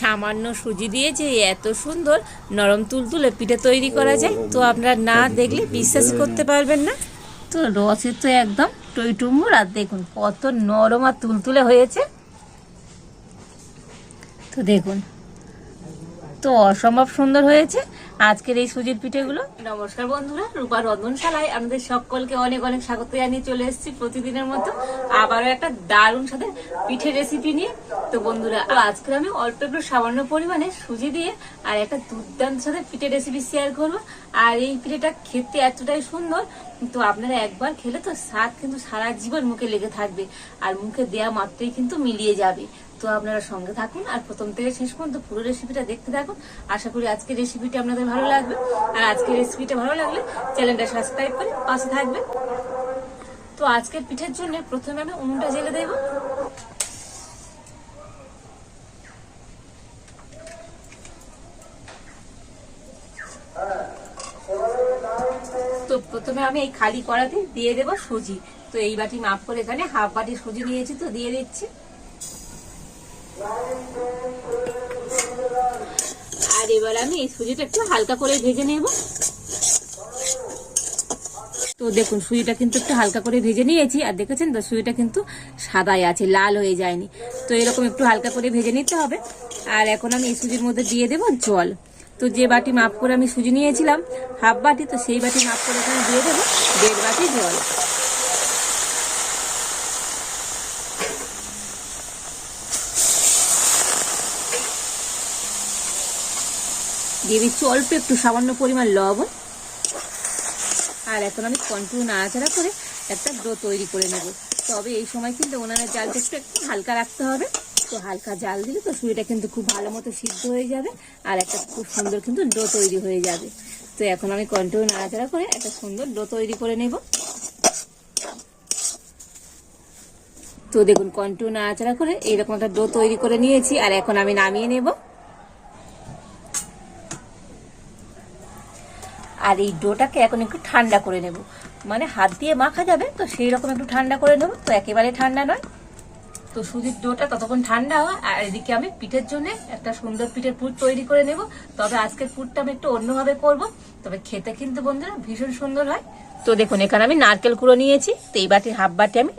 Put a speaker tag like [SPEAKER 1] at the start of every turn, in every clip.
[SPEAKER 1] সামান্য সুজি দিয়ে যে এত সুন্দর নরম তুলতুলে পিঠে তৈরি করা যায়, তো আপনারা না দেখলে বিশ্বাস করতে পারবেন না। তো রসে তো একদম টইটুম্বুর আর দেখুন কত নরম আর তুলতুলে হয়েছে। তো দেখুন, তো অসম্ভব সুন্দর হয়েছে। আজকের এই সুজির পিঠেগুলো? নমস্কার বন্ধুরা, রূপা রন্ধনশালায় আমাদের সকলকে অনেক অনেক স্বাগত জানিয়ে চলে এসেছি প্রতিদিনের মতো। আবারও একটা দারুণ সাথে পিঠে রেসিপি নিয়ে। তো বন্ধুরা, আজকে আমি অল্প একটু সামান্য পরিমাণে সুজি দিয়ে আর একটা দুর্দান্ত সাথে পিঠে রেসিপি শেয়ার করব। আর এই পিঠেটা খেতে এতটাই সুন্দর তো আপনারা একবার খেলে তো স্বাদ কিন্তু সারা জীবন মুখে লেগে থাকবে। আর মুখে দেয়া মাত্রই কিন্তু মিলিয়ে যাবে। তো আপনারা সঙ্গে থাকুন। আর প্রথম থেকে শেষ পর্যন্ত পুরো রেসিপিটা দেখতে থাকুন। আশা করি আজকের রেসিপিটা আপনাদের ভালো লাগবে। আর আজকের রেসিপিটা ভালো লাগলে চ্যানেলটা সাবস্ক্রাইব করে পাশে থাকবে তো আজকের পিঠের জন্য প্রথমে আমি উনুনটা জেলে দেব। তো প্রথমে আমি এই খালি কড়াতে দিয়ে দেব সুজি। তো এই বাটি মাপ করে এখানে হাফ বাটি সুজি নিয়েছি, তো দিয়ে দিচ্ছি। আর এবার আমি এই সুজিটা একটু হালকা করে ভেজে নেব। তো দেখুন, সুজিটা কিন্তু একটু হালকা করে ভেজে নিয়েছি। আর দেখেছেন তো, সুজিটা কিন্তু সাদাই আছে, লাল হয়ে যায়নি। তো এরকম একটু হালকা করে ভেজে নিতে হবে। আর এখন আমি এই সুজির মধ্যে দিয়ে দেব জল। তো যে বাটি মাপ করে আমি সুজি নিয়েছিলাম, হাফ বাটি, তো সেই বাটি মাপ করে এখানে দিয়ে দেবো দেড় বাটি জল। দিয়ে দিচ্ছি অল্প একটু সামান্য পরিমাণ লবণ। আর এখন আমি কন্টিনিউ নাড়াচাড়া করে একটা ডো তৈরি করে নেব। তবে এই সময় কিন্তু ওনাদের জালটা একটু একটু হালকা রাখতে হবে। তো হালকা জাল দিলে তো সুইটা কিন্তু খুব ভালো মতো সিদ্ধ হয়ে যাবে আর একটা খুব সুন্দর কিন্তু ডো তৈরি হয়ে যাবে। তো এখন আমি কন্টিনিউ নাড়াচাড়া করে একটা সুন্দর ডো তৈরি করে নেব। তো দেখুন কন্টিনিউ নাড়াচাড়া করে এইরকম একটা ডো তৈরি করে নিয়েছি আর এখন আমি নামিয়ে নেব। আর এই ডোটাকে এখন একটু ঠান্ডা করে নেব। মানে হাত দিয়ে মাখা যাবে, তো সেই রকম একটু ঠান্ডা করে নেব। তো একেবারে ঠান্ডা নয়। তো সুজির ডোটা ততক্ষণ ঠান্ডা হয়, আর এদিকে আমি পিঠের জন্য একটা সুন্দর পিঠের পুর তৈরি করে নেব। তবে আজকের পুরটা আমি একটু অন্যভাবে করব, তবে খেতে কিন্তু বন্ধুরা ভীষণ সুন্দর হয়। তো দেখুন, এখানে আমি নারকেল কুড়ো নিয়েছি। তো এই বাটির হাফ বাটি আমি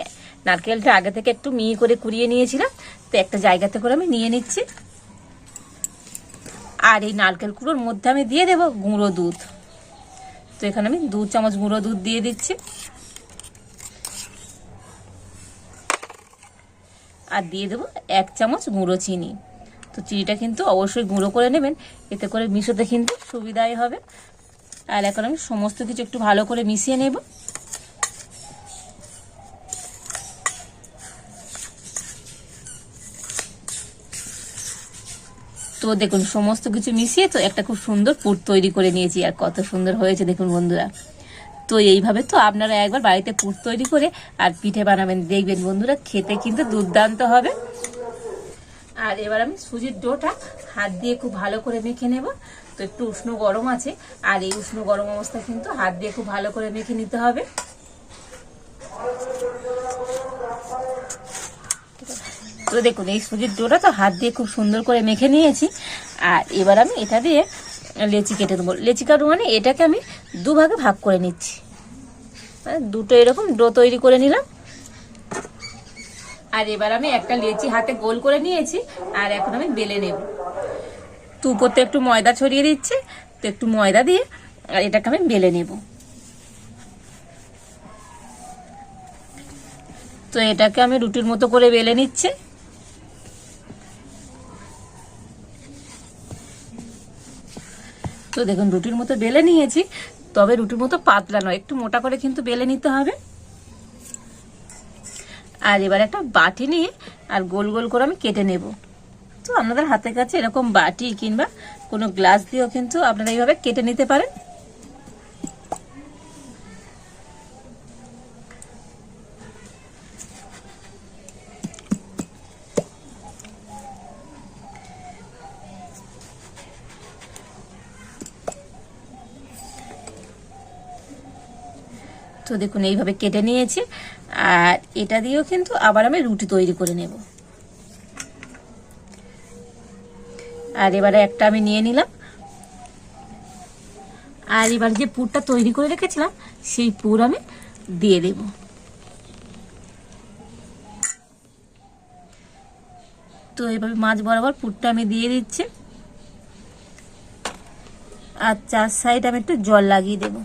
[SPEAKER 1] নারকেলটা আগে থেকে একটু মিহি করে কুড়িয়ে নিয়েছিলাম। তো একটা জায়গাতে করে আমি নিয়ে নিচ্ছি। আর এই নারকেল কুড়োর মধ্যে আমি দিয়ে দেবো গুঁড়ো দুধ। তো এখানে আমি দু চামচ গুঁড়ো দুধ দিয়ে দিচ্ছি। আর দিয়ে দেবো এক চামচ গুঁড়ো চিনি। তো চিনিটা কিন্তু অবশ্যই গুঁড়ো করে নেবেন, এতে করে মিশোতে কিন্তু সুবিধাই হবে। আর এখন আমি সমস্ত কিছু একটু ভালো করে মিশিয়ে নেব। তো দেখুন সমস্ত কিছু মিশিয়ে তো একটা খুব সুন্দর পুর তৈরি করে নিয়েছি, আর কত সুন্দর হয়েছে দেখুন বন্ধুরা। তো এইভাবে তো আপনারা একবার বাড়িতে পুর তৈরি করে আর পিঠে বানাবেন, দেখবেন বন্ধুরা, খেতে কিন্তু দুর্দান্ত হবে। আর এবার আমি সুজির ডোটা হাত দিয়ে খুব ভালো করে মেখে নেব। তো একটু উষ্ণ গরম আছে, আর এই উষ্ণ গরম অবস্থা কিন্তু হাত দিয়ে খুব ভালো করে মেখে নিতে হবে। তো দেখুন এই সুজির ডোটা তো হাত দিয়ে খুব সুন্দর করে মেখে নিয়েছি। আর এবার আমি এটা দিয়ে লেচি কেটে দেবো। লেচি কাটবো মানে এটাকে আমি দুভাগে ভাগ করে নিচ্ছি। মানে দুটো এরকম ডো তৈরি করে নিলাম। আর এবার আমি একটা লেচি হাতে গোল করে নিয়েছি, আর এখন আমি বেলে নেব। তো উপরতে একটু ময়দা ছড়িয়ে দিচ্ছি, তো একটু ময়দা দিয়ে আর এটাকে আমি বেলে নেব। তো এটাকে আমি রুটির মতো করে বেলে নিচ্ছি। তো দেখুন, রুটির মতো বেলে নিয়েছি, তবে রুটির মতো পাতলা নয়, একটু মোটা করে কিন্তু বেলে নিতে হবে। আর এবার একটা বাটি নিয়ে আর গোল গোল করে আমি কেটে নেব। তো আপনাদের হাতের কাছে এরকম বাটি কিংবা কোনো গ্লাস দিয়েও কিন্তু আপনারা এইভাবে কেটে নিতে পারেন। দেখুন, এইভাবে কেটে নিয়েছি। আর এটা দিয়েও কিন্তু আবার আমি রুটি তৈরি করে নেব। আর এবারে একটা আমি নিয়ে নিলাম। আর এবার যে পুরটা তৈরি করে রেখেছিলাম, সেই পুর আমি দিয়ে দেব। তো এভাবে মাছ বরাবর পুরটা আমি দিয়ে দিচ্ছি। আর চার সাইড আমি একটু জল লাগিয়ে দেব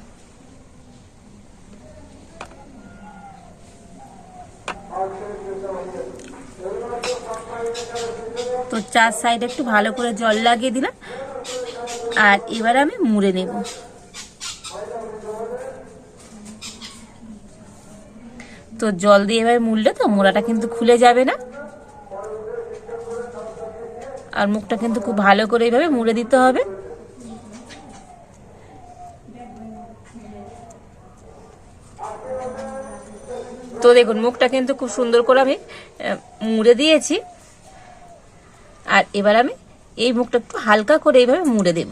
[SPEAKER 1] তো চার সাইড একটু ভালো করে জল লাগিয়ে দিলাম। আর এবার আমি মুড়ে নেব। তো জল দিয়ে এবার মুড়লে তো মোড়াটা কিন্তু খুলে যাবে না। আর মুখটা কিন্তু খুব ভালো করে এইভাবে মুড়ে দিতে হবে। তো দেখুন, মুখটা কিন্তু খুব সুন্দর করে আমি মুড়ে দিয়েছি। আর এবার আমি এই মুখটা একটু হালকা করে এইভাবে মুড়ে দেব।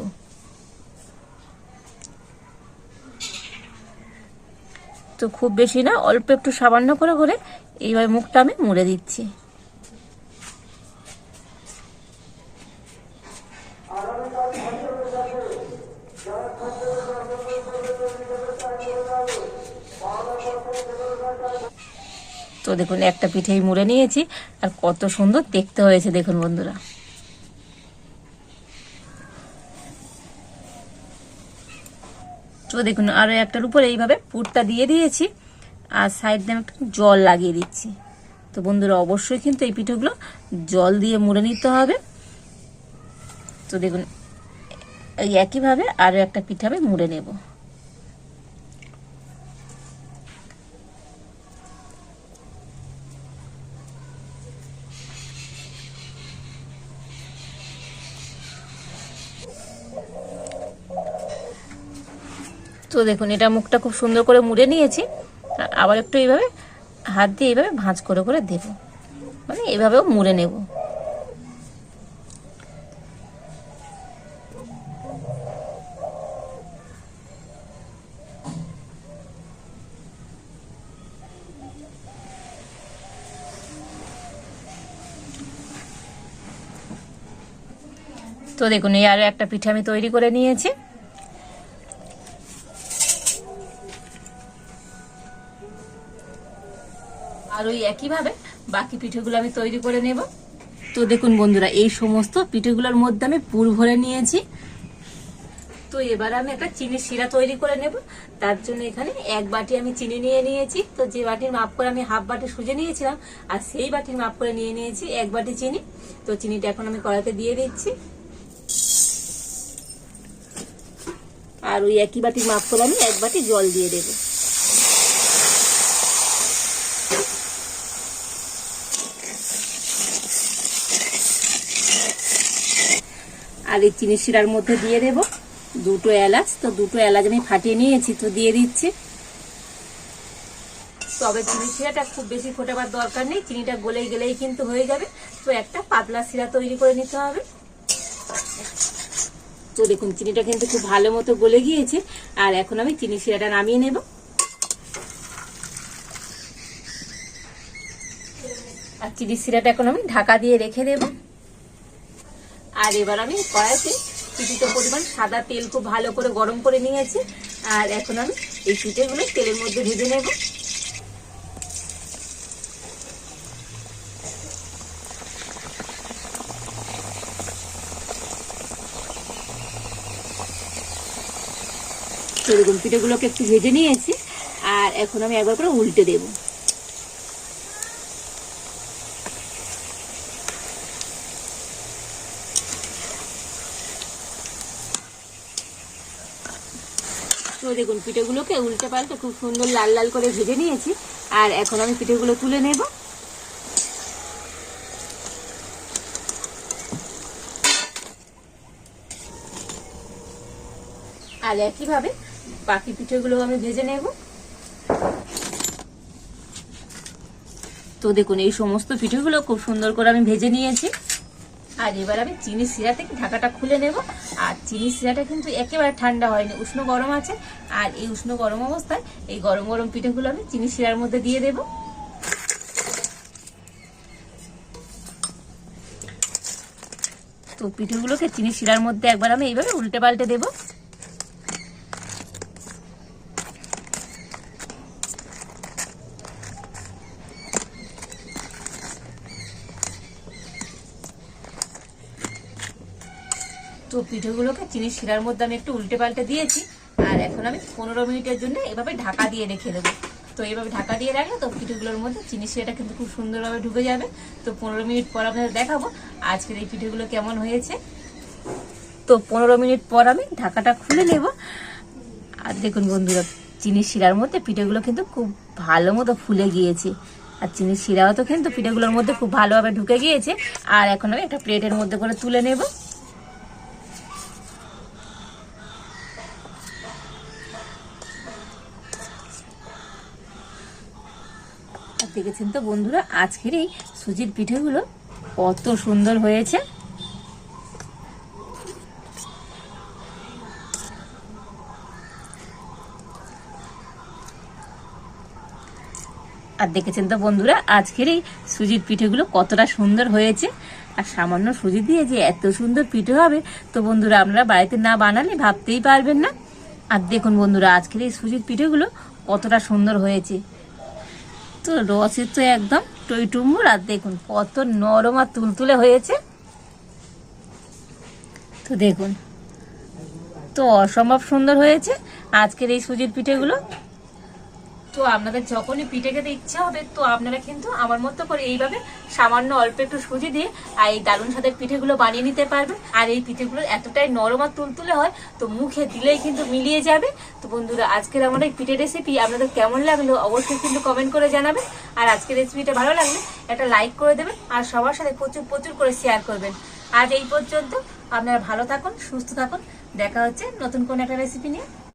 [SPEAKER 1] তো খুব বেশি না, অল্প একটু সামান্য করে করে এইভাবে মুখটা আমি মুড়ে দিচ্ছি। তো দেখুন, একটা পিঠেই মুড়ে নিয়েছি। আর কত সুন্দর দেখতে হয়েছে, দেখুন বন্ধুরা। তো দেখুন, আরও একটার উপরে এইভাবে পুরটা দিয়ে দিয়েছি। আর সাইড দিয়ে একটু জল লাগিয়ে দিচ্ছি। তো বন্ধুরা, অবশ্যই কিন্তু এই পিঠেগুলো জল দিয়ে মুড়ে নিতে হবে। তো দেখুন, এই একইভাবে আরও একটা পিঠে আমি মুড়ে নেব। তো দেখুন, এটা মুখটা খুব সুন্দর করে মুড়ে নিয়েছি। আর আবার একটু এইভাবে হাত দিয়ে এইভাবে ভাঁজ করে করে দেব। মানে এভাবেও মুড়ে নেব। তো দেখুন, এই আরও একটা পিঠা আমি তৈরি করে নিয়েছি। আর ওই একইভাবে বাকি পিঠেগুলো আমি তৈরি করে নেব। তো দেখুন বন্ধুরা, এই সমস্ত পিঠেগুলোর মধ্যে আমি পুর ভরে নিয়েছি। তো এবার আমি একটা চিনির শিরা তৈরি করে নেব। তার জন্য এখানে এক বাটি আমি চিনি নিয়ে নিয়েছি। তো যে বাটির মাপ করে আমি হাফ বাটি সুজে নিয়েছিলাম, আর সেই বাটির মাপ করে নিয়ে নিয়েছি এক বাটি চিনি। তো চিনিটা এখন আমি কড়াইতে দিয়ে দিচ্ছি। আর ওই একই বাটির মাপ করে আমি এক বাটি জল দিয়ে দেবো। আর এই চিনি শিরার মধ্যে দিয়ে দেব। দুটো এলাচ, তো দুটো এলাচ আমি ফাটিয়ে নিয়েছি, তো দিয়ে দিচ্ছি। তবে চিনি শিরাটা খুব বেশি ফোটাবার দরকার নেই, চিনিটা গলেই গেলেই কিন্তু হয়ে যাবে। তো একটা পাতলা শিরা তৈরি করে নিতে হবে। তো দেখুন, চিনিটা কিন্তু খুব ভালো মতো গলে গিয়েছে, আর এখন আমি চিনি শিরাটা নামিয়ে নেব। আর চিনি শিরাটা এখন আমি ঢাকা দিয়ে রেখে দেবো। আর এবার আমি কড়াইতে কিছুটা পরিমাণ সাদা তেল খুব ভালো করে গরম করে নিয়েছি। আর এখন আমি এই পিঠেগুলো তেলের মধ্যে ভেজে নেব। এরকম পিঠেগুলোকে একটু ভেজে নিয়েছি। আর এখন আমি একবার করে উল্টে দেবো। দেখুন, পিঠেগুলোকে উল্টে পাল্টে খুব সুন্দর লাল লাল করে ভেজে নিয়েছি। আর এখন আমি পিঠেগুলো তুলে নেব। আর একইভাবে বাকি পিঠেগুলো আমি ভেজে নেব। তো দেখুন, এই সমস্ত পিঠেগুলো খুব সুন্দর করে আমি ভেজে নিয়েছি। আর এবার আমি চিনি শিরা থেকে ঢাকাটা খুলে নেব। আর চিনি শিরাটা কিন্তু একেবারে ঠান্ডা হয়নি, উষ্ণ গরম আছে। আর এই উষ্ণ গরম অবস্থায় এই গরম গরম পিঠেগুলো আমি চিনি শিরার মধ্যে দিয়ে দেব। তো পিঠেগুলোকে চিনি শিরার মধ্যে একবার আমি এইভাবে উল্টে পাল্টে দেবো। তো পিঠেগুলোকে চিনি শিরার মধ্যে আমি একটু উল্টে পাল্টে দিয়েছি, আর এখন আমি পনেরো মিনিটের জন্য এভাবে ঢাকা দিয়ে রেখে দেবো। তো এইভাবে ঢাকা দিয়ে রাখলে তো পিঠেগুলোর মধ্যে চিনি শিরাটা কিন্তু খুব সুন্দরভাবে ঢুকে যাবে। তো পনেরো মিনিট পর আপনাদের দেখাবো আজকের এই পিঠেগুলো কেমন হয়েছে। তো পনেরো মিনিট পর আমি ঢাকাটা খুলে নেব। আর দেখুন বন্ধুরা চিনি শিরার মধ্যে পিঠেগুলো কিন্তু খুব ভালো মতো ফুলে গিয়েছে। আর চিনি শিরাও তো কিন্তু পিঠেগুলোর মধ্যে খুব ভালোভাবে ঢুকে গিয়েছে। আর এখন আমি একটা প্লেটের মধ্যে করে তুলে নেব আর দেখেছেন তো বন্ধুরা, আজকের এই সুজির পিঠেগুলো কত সুন্দর হয়েছে। আর দেখেছেন তো বন্ধুরা, আজকের এই সুজির পিঠেগুলো কতটা সুন্দর হয়েছে। আর সামান্য সুজি দিয়ে যে এত সুন্দর পিঠে হবে, তো বন্ধুরা আপনারা বাড়িতে না বানালে ভাবতেই পারবেন না। আর দেখুন বন্ধুরা, আজকের এই সুজির পিঠেগুলো কতটা সুন্দর হয়েছে। তো রসের তো একদম টইটুম্বুর আর দেখুন কত নরম আর তুলতুলে হয়েছে। তো দেখুন, তো অসম্ভব সুন্দর হয়েছে। আজকের এই সুজির পিঠেগুলো তো আপনাদের যখনই পিঠে খেতে ইচ্ছা হবে, তো আপনারা কিন্তু আমার মতো করে এইভাবে সামান্য অল্প একটু সুজি দিয়ে, আর এই দারুণ স্বাদের পিঠেগুলো বানিয়ে নিতে পারবেন। আর এই পিঠেগুলো এতটাই নরম আর তুলতুলে হয়, তো মুখে দিলেই কিন্তু মিলিয়ে যাবে। তো বন্ধুরা, আজকের আমার এই পিঠে রেসিপি আপনাদের কেমন লাগল অবশ্যই কিন্তু কমেন্ট করে জানাবেন। আর আজকের রেসিপিটা ভালো লাগলে একটা লাইক করে দেবেন, আর সবার সাথে প্রচুর প্রচুর করে শেয়ার করবেন। আজ এই পর্যন্ত আপনারা ভালো থাকুন, সুস্থ থাকুন। দেখা হচ্ছে নতুন কোন একটা রেসিপি নিয়ে।